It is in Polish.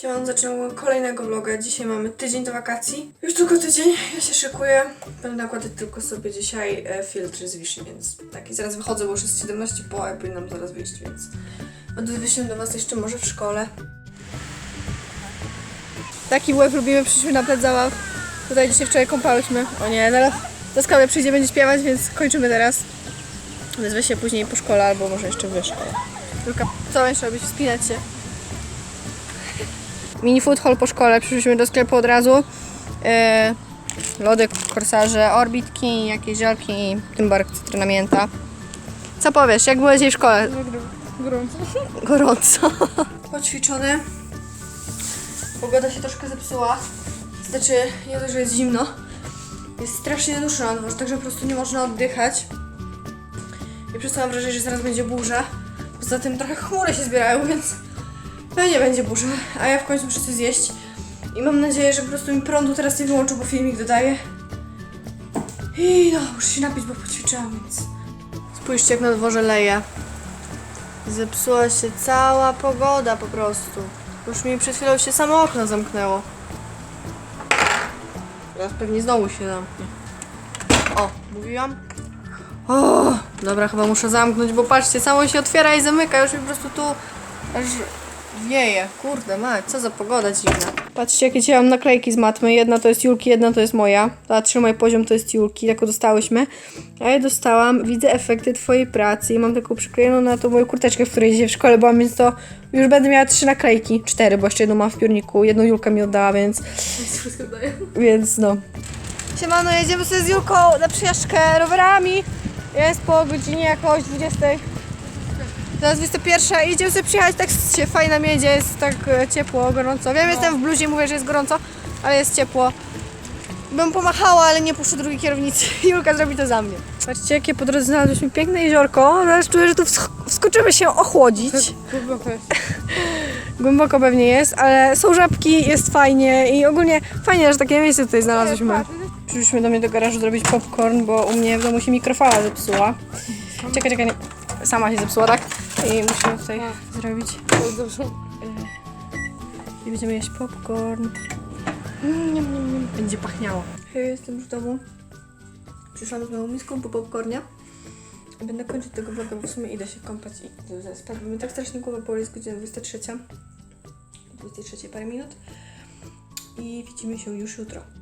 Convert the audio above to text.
Siemam, zaczynam kolejnego vloga. Dzisiaj mamy tydzień do wakacji. Już tylko tydzień, ja się szykuję. Będę nakładać tylko sobie dzisiaj e, filtry z Vichy, więc tak. I zaraz wychodzę, bo już jest 17 po, a ja powinnam zaraz wyjść, więc wyjść do was jeszcze może w szkole. Taki łeb lubimy, przyszliśmy na plac. Tutaj dzisiaj wczoraj kąpałyśmy. O nie, zaraz Zaskałę przyjdzie, będzie śpiewać, więc kończymy teraz. Wezwę się później po szkole, albo może jeszcze w szkole. Tylko co będziesz robić? Wspinać się. Mini food hall po szkole. Przyszliśmy do sklepu od razu. Yy, lody, korsarze, orbitki, jakieś żelki i tymbark cytryna mięta. Co powiesz? Jak było dzisiaj w szkole? Gorąco. Gorąco. Poćwiczony. Pogoda się troszkę zepsuła. Znaczy, nie dość, że jest zimno. Jest strasznie duszno na dworze, także po prostu nie można oddychać. I przez to mam wrażenie, że zaraz będzie burza. Poza tym trochę chmury się zbierają, więc pewnie będzie burza. A ja w końcu muszę coś zjeść. I mam nadzieję, że po prostu mi prądu teraz nie wyłączył, bo filmik dodaję. I no, muszę się napić, bo poćwiczyłam, więc... Spójrzcie, jak na dworze leje. Zepsuła się cała pogoda po prostu. Już mi przed chwilą się samo okno zamknęło. Teraz pewnie znowu się zamknie. O, mówiłam? O, dobra, chyba muszę zamknąć, bo patrzcie, samo się otwiera i zamyka. Już mi po prostu tu aż wieje. Kurde, mać, co za pogoda dziwna. Patrzcie, jakie dzisiaj mam naklejki z matmy. Jedna to jest Julki, jedna to jest moja. Ta trzymaj poziom to jest Julki, taką dostałyśmy. A ja dostałam, widzę efekty twojej pracy i mam taką przyklejoną na tą moją kurteczkę, w której dzisiaj w szkole byłam, więc to już będę miała trzy naklejki. Cztery, bo jeszcze jedną mam w piórniku. Jedną Julka mi oddała, więc... Więc no. Siemano, jedziemy sobie z Julką na przejażdżkę rowerami. Jest po godzinie jakoś 20. Teraz 21. Idziemy sobie przyjechać, tak się fajna miedzie, jest tak e, ciepło, gorąco. Wiem, jestem w bluzie, mówię, że jest gorąco, ale jest ciepło. Bym pomachała, ale nie puszczę drugiej kierownicy. Julka zrobi to za mnie. Patrzcie, jakie po drodze znalazłyśmy piękne jeziorko. Teraz czuję, że tu wskoczymy się ochłodzić. Głęboko jest. Głęboko pewnie jest, ale są żabki, jest fajnie i ogólnie fajnie, że takie miejsce tutaj znalazłyśmy. Przyszliśmy do mnie do garażu zrobić popcorn, bo u mnie w domu się mikrofala zepsuła. Czekaj, czekaj, nie. sama się zepsuła, tak? I musimy tutaj zrobić. Dobrze. I będziemy jeść popcorn. Będzie pachniało. Hej, jestem już w domu. Przyszłam z moją miską po popcornie. Będę kończyć tego vloga, bo w sumie idę się kąpać i spać, bo mi tak strasznie głowa boli, jest godzina 23. 23 parę minut. I widzimy się już jutro.